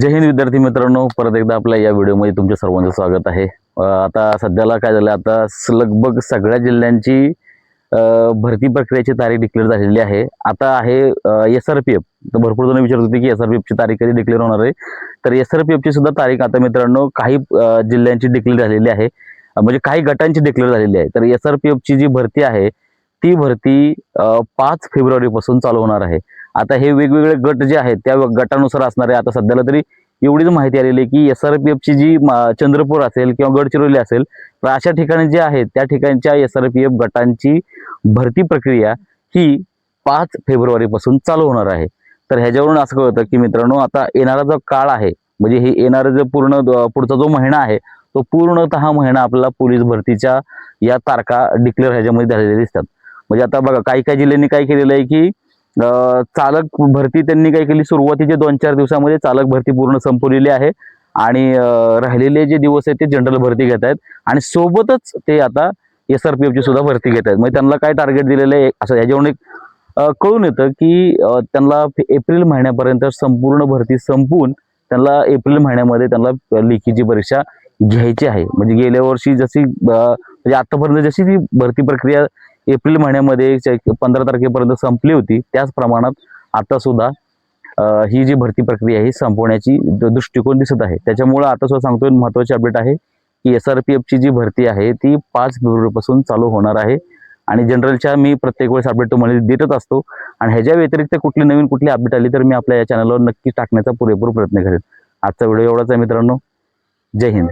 जय हिंद विद्यार्थी मित्रांनो परत एकदा आपल्या या व्हिडिओमध्ये तुमच्या सर्वांचं स्वागत आहे. आता सध्याला काय झालं आता लगभग सगळ्या जिल्ह्यांची भरती प्रक्रियेची तारीख डिक्लेअर झालेली आहे. आता आहे एस आर पी एफ तर भरपूर जण विचारत होते की एस आर पी एफची तारीख कधी डिक्लेअर होणार आहे. तर एस आर पी एफची सुद्धा तारीख आता मित्रांनो काही जिल्ह्यांची डिक्लेअर झालेली आहे. म्हणजे काही गटांची डिक्लेअर झालेली आहे. तर एस आर पी एफची जी भरती आहे ती भरती पाच फेब्रुवारीपासून चालू होणार आहे. आता हे वेगवेगळे गट जे आहेत त्या गटानुसार असणार आहे आता सध्याला तरी एवढीच माहिती आलेली आहे की एस आर पी एफची जी मा- चंद्रपूर असेल किंवा गडचिरोली असेल तर अशा ठिकाणी जे आहेत त्या ठिकाणच्या एस आर पी एफ गटांची भरती प्रक्रिया ही पाच फेब्रुवारीपासून चालू होणार आहे. तर ह्याच्यावरून असं कळतं की मित्रांनो आता येणारा जो काळ आहे म्हणजे हे येणारा जो पूर्ण द- पुढचा जो महिना आहे तो पूर्णतः महिना आपल्याला पोलीस भरतीच्या या तारखा डिक्लेअर ह्याच्यामध्ये झालेल्या दिसतात. म्हणजे आता बघा काही काही जिल्ह्यांनी काय केलेलं आहे की चालक भरती त्यांनी काय केली? सुरुवातीचे दोन चार दिवसामध्ये चालक भरती पूर्ण संपवलेली आहे. आणि राहिलेले जे दिवस आहेत ते जनरल भरती घेत आहेत. आणि सोबतच ते आता एस आर पी एफची सुद्धा भरती घेत आहेत. म्हणजे त्यांना काय टार्गेट दिलेलं आहे? असं ह्याच्यावरून एक कळून येतं की त्यांना एप्रिल महिन्यापर्यंत संपूर्ण भरती संपवून त्यांना एप्रिल महिन्यामध्ये त्यांना लेखीची परीक्षा घ्यायची आहे. म्हणजे गेल्या वर्षी जशी म्हणजे आतापर्यंत जशी ती भरती प्रक्रिया एप्रिल महिन्यामध्ये पंधरा तारखेपर्यंत संपली होती. त्याच प्रमाणात आता सुद्धा ही जी भरती प्रक्रिया ही संपवण्याची दृष्टिकोन दिसत आहे. त्याच्यामुळे आता सुद्धा सांगतोय महत्वाची अपडेट आहे की एस आर पी एफची जी भरती आहे ती पाच फेब्रुवारीपासून चालू होणार आहे. आणि जनरलच्या मी प्रत्येक वेळेस अपडेट तुम्हाला देतच असतो. आणि ह्याच्या व्यतिरिक्त कुठली नवीन कुठली अपडेट आली तर मी आपल्या या चॅनलवर नक्की टाकण्याचा पुरेपूर प्रयत्न करेन. आजचा व्हिडिओ एवढाच आहे मित्रांनो. जय हिंद.